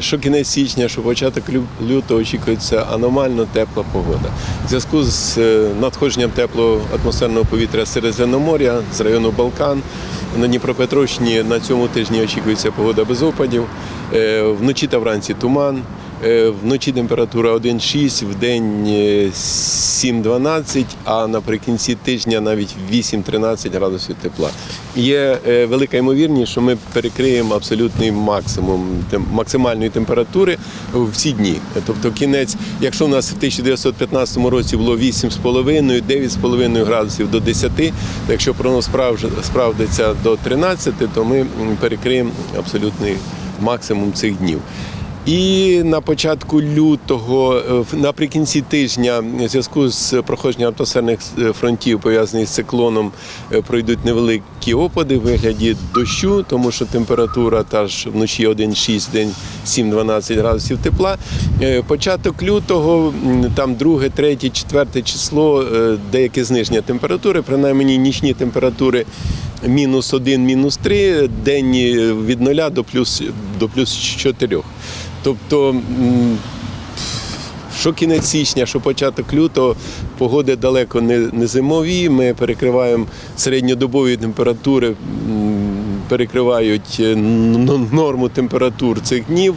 що кінець січня, що початок лютого очікується аномально тепла погода. В зв'язку з е, надходженням теплого атмосферного повітря з Середземномор'я, з району Балкан, на Дніпропетровщині на цьому тижні очікується погода без опадів. Е, Вночі та вранці туман. Е, Вночі температура 1,6, в день е, 7-12, а наприкінці тижня навіть 8-13 градусів тепла. Є е, велика ймовірність, що ми перекриємо абсолютний максимум максимальної температури в ці дні. Тобто кінець, якщо в нас в 1915 році було 8,5, 9,5 градусів до 10, то якщо прогноз справдиться до 13, то ми перекриємо абсолютний максимум цих днів. І на початку лютого, е, наприкінці тижня, в зв'язку з проходженням атмосферних е, фронтів, пов'язаних з циклоном, е, пройдуть невеликі опади в вигляді дощу, тому що температура та ж вночі 1,6, день 7-12 градусів тепла. Початок лютого, там 2, 3, 4 число, деяке зниження температури, принаймні нічні температури мінус 1, мінус 3, денні від 0 до плюс, до плюс 4. Тобто, що кінець січня, що початок лютого, погоди далеко не, зимові. Ми перекриваємо середньодобові температури, перекривають е, норму температур цих днів.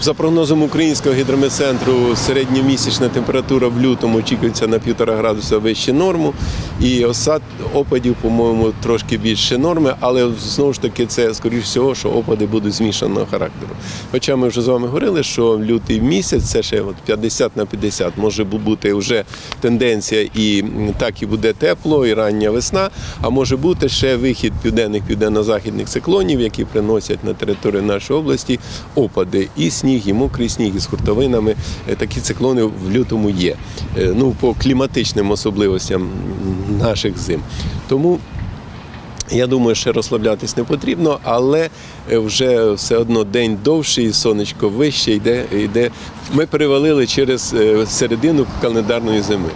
За прогнозом Українського гідрометцентру, середньомісячна температура в лютому очікується на півтора градуса вище норму. І осад опадів, по-моєму, трошки більше норми, але знову ж таки це, скоріш всього, що опади будуть змішаного характеру. Хоча ми вже з вами говорили, що лютий місяць це ще от 50 на 50, може бути вже тенденція, і так і буде тепло, і рання весна, а може бути ще вихід південних південно-західних циклонів, які приносять на територію нашої області опади. І сніг, і мокрий сніг, і з хуртовинами. Е, Такі циклони в лютому є. Е, Ну, по кліматичним особливостям наших зим. Тому я думаю, ще розслаблятись не потрібно, але е, вже все одно день довший, сонечко вище йде. йде. Ми перевалили через середину календарної зими.